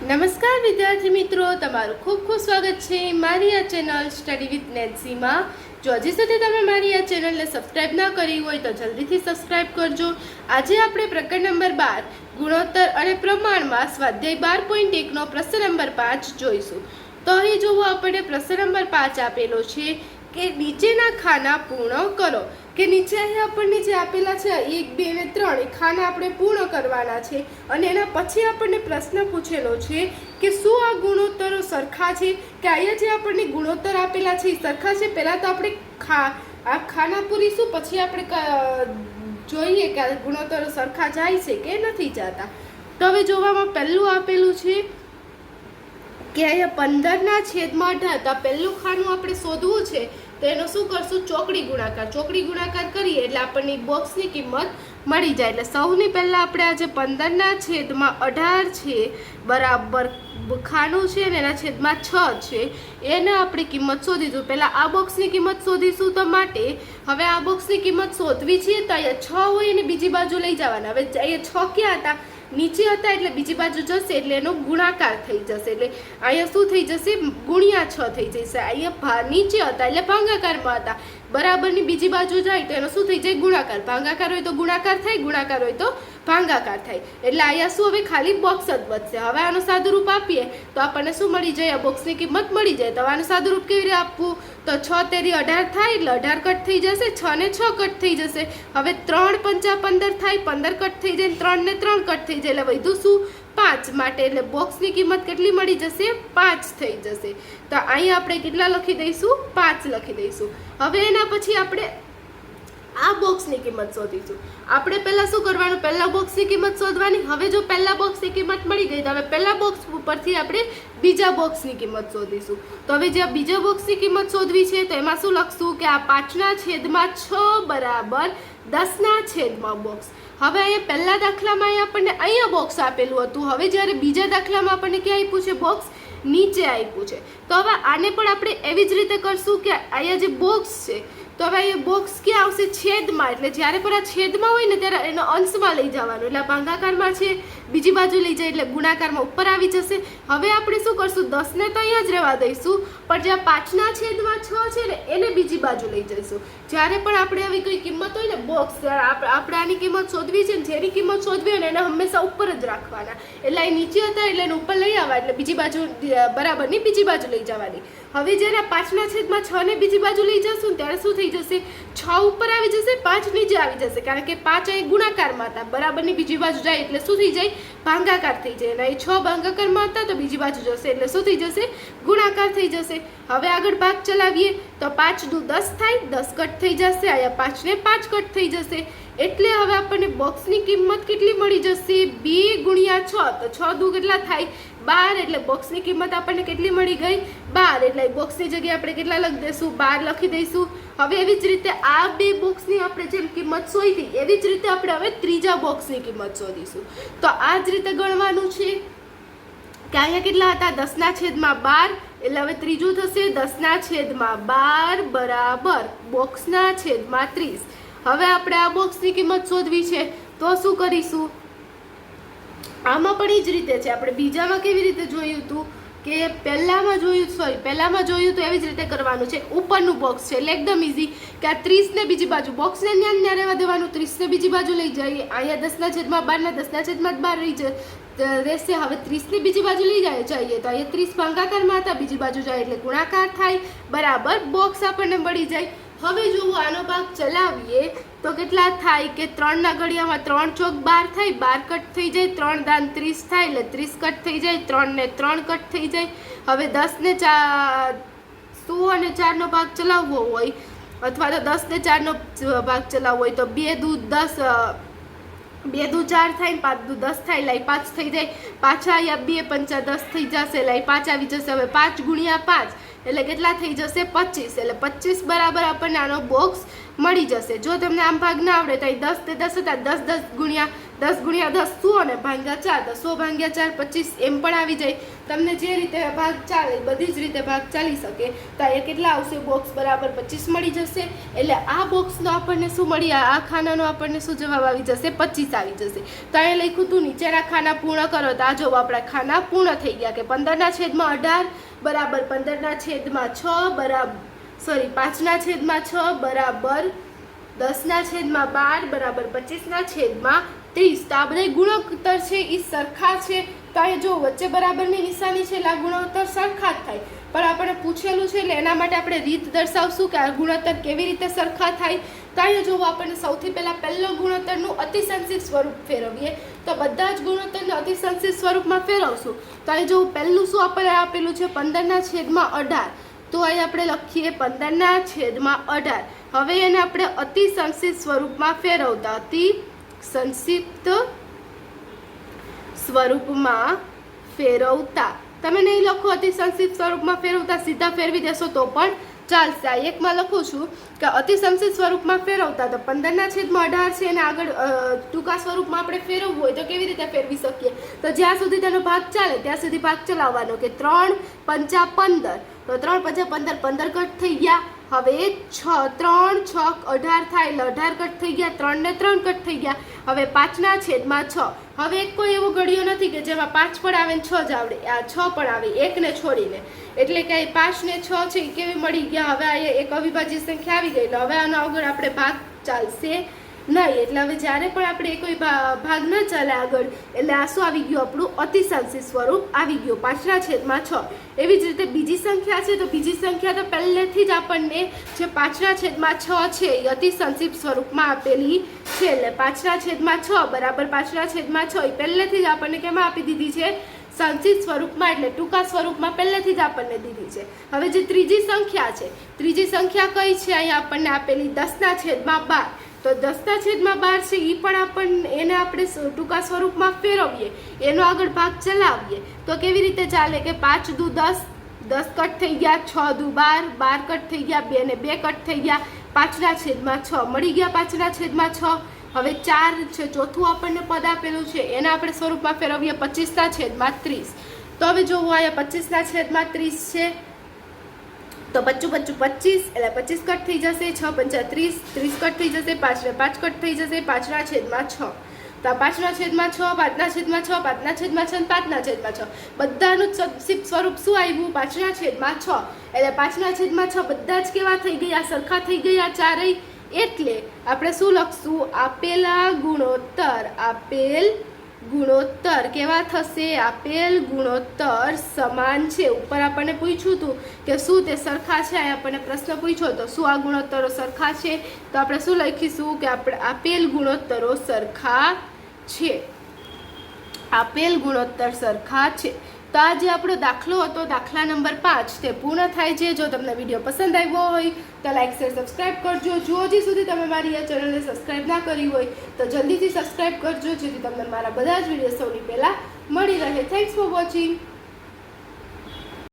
નમસ્કાર વિદ્યાર્થી મિત્રો, તમારું ખૂબ ખૂબ સ્વાગત છે મારી આ ચેનલ સ્ટડી વિથ નેન્સીમાં જો હજી સુધી તમે મારી આ ચેનલને સબસ્ક્રાઇબ ના કરી હોય તો જલ્દીથી સબસ્ક્રાઇબ કરજો. આજે આપણે પ્રકરણ નંબર બાર, ગુણોત્તર અને પ્રમાણમાં સ્વાધ્યાય બાર પોઈન્ટ એકનો પ્રશ્ન નંબર પાંચ જોઈશું. તો અહીં જોવો આપણે પ્રશ્ન નંબર પાંચ આપેલો છે કે નીચેના ખાના પૂર્ણ કરો. કે નીચે અહીં આપણને જે આપેલા છે, એક, બે ને ત્રણ. એ ખાના આપણે પૂર્ણ કરવાના છે. અને એના પછી આપણને પ્રશ્ન પૂછેલો છે કે શું આ ગુણોત્તરો સરખા છે? કે અહીંયા જે આપણને ગુણોત્તર આપેલા છે, એ સરખા છે? પહેલાં તો આપણે ખા, આ ખાના પૂરીશું પછી આપણે જોઈએ કે આ ગુણોત્તરો સરખા જાય છે કે નથી જતા. તો હવે જોવામાં પહેલું આપેલું છે કે અહીંયા પંદરના છેદમાં અઢાર. તો પહેલું ખાનું આપણે શોધવું છે તો એનો શું કરશું? ચોકડી ગુણાકાર. ચોકડી ગુણાકાર કરીએ એટલે આપણને બોક્સની કિંમત મળી જાય. એટલે સૌની પહેલાં આપણે આજે પંદરના છેદમાં અઢાર છે, બરાબર ખાનું છે ને એના છેદમાં છ છે. એને આપણે કિંમત શોધીશું. પહેલાં આ બોક્સની કિંમત શોધીશું તો માટે હવે આ બોક્સની કિંમત શોધવી છે તો અહીંયા છ હોય અને બીજી બાજુ લઈ જવાના. હવે અહીંયા છ ક્યાં હતા? નીચે હતા એટલે બીજી બાજુ જશે એટલે એનો ગુણાકાર થઈ જશે. એટલે અહીંયા શું થઈ જશે? ગુણ્યા છ થઈ જશે. અહીંયા નીચે હતા એટલે ભાંગાકારમાં હતા. બરાબરની બીજી બાજુ જાય તો એનો શું થઈ જાય? ગુણાકાર. ભાંગાકાર હોય તો ગુણાકાર થાય, ગુણાકાર હોય તો ભાંગાકાર થાય. એટલે અહીંયા શું હવે ખાલી બોક્સ જ વધશે. હવે આનું સાદુરૂપ આપીએ તો આપણને શું મળી જાય? આ બોક્સની કિંમત મળી જાય. તો આનું સાદુરૂપ કેવી રીતે આપવું? તો છ તેરી અઢાર થાય એટલે અઢાર કટ થઈ જશે. છ ને છ કટ થઈ જશે. હવે ત્રણ પંચા પંદર થાય. પંદર કટ થઈ જાય ત્રણ ને ત્રણ કટ થઈ જાય. એટલે વધુ શું? પાંચ માટે. એટલે બોક્સની કિંમત કેટલી મળી જશે? પાંચ થઈ જશે. તો અહીં આપણે કેટલા લખી દઈશું? પાંચ લખી દઈશું. હવે એના પછી આપણે આ બોક્સની કિંમત શોધીશું. આપણે પહેલાં શું કરવાનું? પહેલાં બોક્સની કિંમત શોધવાની. હવે જો પહેલાં બોક્સની કિંમત મળી ગઈ, તો હવે પહેલા બોક્સ ઉપરથી આપણે બીજા બોક્સની કિંમત શોધીશું. તો હવે જે બીજા બોક્સની કિંમત શોધવી છે, તો એમાં શું લખશું કે આ પાંચના છેદમાં છ બરાબર દસના છેદમાં બોક્સ હવે અહીંયા પહેલા દાખલામાં અહીં આપણને અહીંયા બોક્સ આપેલું હતું. હવે જ્યારે બીજા દાખલામાં આપણને ક્યાં આપ્યું છે? બોક્સ નીચે આપ્યું છે. તો હવે આને પણ આપણે એવી જ રીતે કરશું કે અહીંયા જે બોક્સ છે તો હવે એ બોક્સ ક્યાં આવશે? છેદમાં. એટલે જ્યારે પણ આ છેદમાં હોય ને ત્યારે એનો અંશમાં લઈ જવાનું. એટલે આ ભાંગાકારમાં છે બીજી બાજુ લઈ જાય એટલે ગુણાકારમાં ઉપર આવી જશે. હવે આપણે શું કરશું? દસને તો અહીંયા જ રહેવા દઈશું, પણ જ્યાં પાંચના છેદમાં છ છે ને, એને બીજી બાજુ લઈ જઈશું. જ્યારે પણ આપણે આવી કોઈ કિંમત હોય ને બોક્સ આપણે આની કિંમત શોધવી છે ને, જેની કિંમત શોધવી હોય ને, એને હંમેશા ઉપર જ રાખવાના. એટલે એ નીચે હતા એટલે એને ઉપર લઈ આવવા, એટલે બીજી બાજુ બરાબરની બીજી બાજુ લઈ જવાની. હવે જ્યારે પાંચના છેદમાં છ ને બીજી બાજુ લઈ જશું ત્યારે શું થઈ જશે? છ ઉપર આવી જશે, પાંચ નીચે આવી જશે. કારણ કે પાંચ અહીં ગુણાકારમાં હતા. બરાબરની બીજી બાજુ જાય એટલે શું થઈ જાય? ભાંગાકાર થઈ જાય અને એ છ ભાંગાકારમાં હતા તો બીજી બાજુ જશે. એટલે શું થઈ જશે? ગુણાકાર થઈ જશે. હવે આગળ ભાગ ચલાવીએ તો પાંચ દુ દસ થાય, દસ કટ થઈ જશે, અહીંયા પાંચને પાંચ કટ થઈ જશે. એટલે હવે આપણને બોક્સની કિંમત કેટલી મળી જશે? બે ગુણ્યા છ, તો છ દુ કેટલા થાય? બાર, એટલે બોક્સની કિંમત આપણને કેટલી મળી ગઈ? બાર, એટલે બોક્સની જગ્યાએ આપણે કેટલા લખી દઈશું બાર લખી દઈશું. હવે એવી જ રીતે આ બે બોક્સની આપણે જેમ કિંમત શોધી એવી જ રીતે આપણે હવે ત્રીજા બોક્સની કિંમત શોધીશું. તો આ જ રીતે ગણવાનું છે કે અહીંયા કેટલા હતા? દસના છેદમાં બાર, એટલે હવે ત્રીજું થશે દસના છેદમાં બાર બરાબર બોક્સના છેદમાં ત્રીસ. હવે આપણે આ બોક્સની કિંમત શોધવી છે. તો શું કરીશું? આમાં પણ એ જ રીતે છે. આપણે બીજામાં કેવી રીતે જોયું હતું કે પહેલામાં જોયું સોરી પહેલામાં જોયું તો એવી જ રીતે કરવાનું છે. ઉપરનું બોક્સ છે. એટલે એકદમ ઇઝી કે આ ત્રીસને બીજી બાજુ બોક્સને ન્યા ન્યા રહેવા દેવાનું. ત્રીસને બીજી બાજુ લઈ જઈએ. અહીંયા દસના છેદમાં બારના દસના છેદમાં બાર રહી જાય રહેશે. હવે ત્રીસની બીજી બાજુ લઈ જાય, જઈએ. તો અહીંયા ત્રીસ ભાંગાકારમાં હતા. બીજી બાજુ જાય એટલે ગુણાકાર થાય. બરાબર. બોક્સ આપણને મળી જાય. હવે જો આનો ભાગ ચલાવીએ, તો કેટલા થાય કે ત્રણના ઘડિયામાં ત્રણ ચોક બાર થાય, બાર કટ થઈ જાય, ત્રણ દાન ત્રીસ થાય, એટલે ત્રીસ કટ થઈ જાય ત્રણને ત્રણ કટ થઈ જાય. હવે દસને ચાર, સો અને ચારનો ભાગ ચલાવવો હોય, અથવા તો દસ ને ચારનો ભાગ ચલાવવો હોય, તો બે દૂધ દસ બે દુ ચાર થાય ને પાંચ દુ દસ થાય લાઈ પાંચ થઈ જાય. પાછા અહીંયા બે પંચા દસ થઈ જશે લાઈ પાંચ આવી જશે. હવે પાંચ ગુણ્યા પાંચ એટલે કેટલા થઈ જશે? પચીસ. એટલે પચીસ બરાબર આપણને આનો બોક્સ મળી જશે. જો તમને આમ ભાગ ના આવડે તો અહીં દસ તે દસ હતા. દસ દસ ગુણ્યા દસ ગુણ્યા દસ સો અને ભાંગ્યા ચાર? તો સો ભાંગ્યા ચાર, પચીસ એમ પણ આવી જાય. તમને જે રીતે ભાગ ચાલે બધી જ રીતે ભાગ ચાલી શકે. તો એ કેટલા આવશે? બોક્સ બરાબર પચીસ મળી જશે. એટલે આ બોક્સનો આપણને શું મળી? આ ખાનાનો આપણને શું જવાબ આવી જશે? પચીસ આવી જશે. તો અહીંયા લખ્યું હતું નીચેના ખાના પૂર્ણ કરો. તો આ જો આપણા ખાના પૂર્ણ થઈ ગયા કે પંદરના છેદમાં અઢાર બરાબર પંદરના છેદમાં છ બરાબર સોરી પાંચના છેદમાં છ, બરાબર દસના છેદમાં બાર, બરાબર પચીસના છેદમાં ત્રીસ. તો આ બધા ગુણોત્તર છે એ સરખા છે. તો અહીંયા જો વચ્ચે બરાબરની નિશાની છે, એટલે આ ગુણોત્તર સરખા જ થાય. પણ આપણે પૂછેલું છે, એટલે એના માટે આપણે રીત દર્શાવશું કે આ ગુણોત્તર કેવી રીતે સરખા થાય. તો અહીંયા જો આપણને સૌથી પહેલાં પહેલો ગુણોત્તરનું અતિસંસિત સ્વરૂપ ફેરવીએ, તો બધા જ ગુણોત્તરને અતિસંસિત સ્વરૂપમાં ફેરવશું. તો અહીં જોવું પહેલું શું આપણે આપેલું છે? પંદરના છેદમાં અઢાર. તો અહીં આપણે લખીએ પંદરના છેદમાં અઢાર. હવે એને આપણે અતિસંસિત સ્વરૂપમાં ફેરવતા અતિ સંક્ષિપ્ત સ્વરૂપમાં ફેરવતા. તમે નહીં લખો અતિ સ્વરૂપમાં ફેરવતા, સીધા ફેરવી દેશો તો પણ ચાલશે આ એકમાં લખું છું કે અતિસંશિત સ્વરૂપમાં ફેરવતા તો પંદરના છેદમાં અઢાર છે અને આગળ ટૂંકા સ્વરૂપમાં આપણે ફેરવવું હોય તો કેવી રીતે ફેરવી શકીએ? તો જ્યાં સુધી તેનો ભાગ ચાલે, ત્યાં સુધી ભાગ ચલાવવાનો કે ત્રણ પંચા પંદર. તો ત્રણ પંચા પંદર પંદર કટ થઈ ગયા. હવે છ, ત્રણ, છ, અઢાર થાય એટલે અઢાર કટ થઈ ગયા, ત્રણ ને ત્રણ કટ થઈ ગયા. હવે પાંચના છેદમાં છ. હવે એક કોઈ એવો ઘડિયો નથી કે જેમાં પાંચ પણ આવે ને છ જ આવડે. આ છ પણ આવે, એકને છોડીને. એટલે કે પાંચ ને છ છે એ કેવી મળી ગયા? હવે આ એક અવિભાજ્ય સંખ્યા આવી ગઈ. એટલે હવે આનો આગળ આપણે ભાગ ચાલશે. નહીં, એટલે હવે જ્યારે પણ આપણે કોઈ ભાગ ન ચાલે આગળ, એટલે આ શું આવી ગયું? આપણું અતિશાંશી સ્વરૂપ આવી ગયું, પાછલા છેદમાં છ. એવી જ રીતે બીજી સંખ્યા છે, તો બીજી સંખ્યા તો પહેલેથી જ આપણને જે પાછલા છેદમાં છ છે, એ અતિ સ્વરૂપમાં આપેલી છે. એટલે પાછલા છેદમાં છ, બરાબર પાછલા છેદમાં છ, એ પહેલેથી જ આપણને કેમાં આપી દીધી છે? સંચિત સ્વરૂપમાં, એટલે ટૂંકા સ્વરૂપમાં પહેલેથી જ આપણને દીધી છે. હવે જે ત્રીજી સંખ્યા છે, ત્રીજી સંખ્યા કઈ છે? અહીંયા આપણને આપેલી દસના છેદમાં બાર. તો દસતા છેદમાં બાર છે એ પણ આપણને એને આપણે ટૂંકા સ્વરૂપમાં ફેરવીએ, એનો આગળ ભાગ ચલાવીએ. તો કેવી રીતે ચાલે કે પાંચ દુ દસ દસ કટ થઈ ગયા, છ દુ બાર બાર કટ થઈ ગયા, બે ને બે કટ થઈ ગયા, પાંચના છેદમાં છ, મળી ગયા પાંચના છેદમાં છ. હવે ચાર છે, ચોથું આપણને પદ આપેલું છે, એને આપણે સ્વરૂપમાં ફેરવીએ પચીસના છેદમાં ત્રીસ. તો હવે જોવું, અહીંયા પચીસના છેદમાં ત્રીસ છે. તો પચું પચું પચીસ એટલે પચીસ કટ થઈ જશે, છ પંચા ત્રીસ ત્રીસ કટ થઈ જશે પાંચને પાંચ કટ થઈ જશે, પાંચના છેદમાં છ. તો આ પાંચના છેદમાં છ, પાંચના છેદમાં છ, પાંચના છેદમાં છ અને પાંચના છેદમાં છ. બધાનું સંક્ષિપ્ત સ્વરૂપ શું આવ્યું? પાંચના છેદમાં છ. એટલે પાંચના છેદમાં છ બધા જ કેવા થઈ ગયા? સરખા થઈ ગયા ચારેય? એટલે આપણે શું લખશું? આપેલા ગુણોત્તર, આપેલ ગુણોત્તર કેવા થશે? આપેલ ગુણોત્તર સમાન છે. ઉપર આપણને પૂછ્યું હતું કે શું તે સરખા છે? આપણને પ્રશ્ન પૂછ્યો તો શું આ ગુણોત્તરો સરખા છે? તો આપણે શું લખીશું કે આપણે આપેલ ગુણોત્તરો સરખા છે. આપેલ ગુણોત્તર સરખા છે. તો આ જે આપણો દાખલો હતો, દાખલા નંબર પાંચ, તે પૂર્ણ થાય છે. જો તમને વીડિયો પસંદ આવ્યો હોય, તો લાઈક શેર સબસ્ક્રાઇબ કરજો. જો હજી સુધી તમે મારી આ ચેનલને સબસ્ક્રાઇબ ના કરી હોય, તો જલ્દીથી સબસ્ક્રાઇબ કરજો, જેથી તમને મારા બધા જ વીડિયો સૌની પહેલાં મળી રહે. Thanks for watching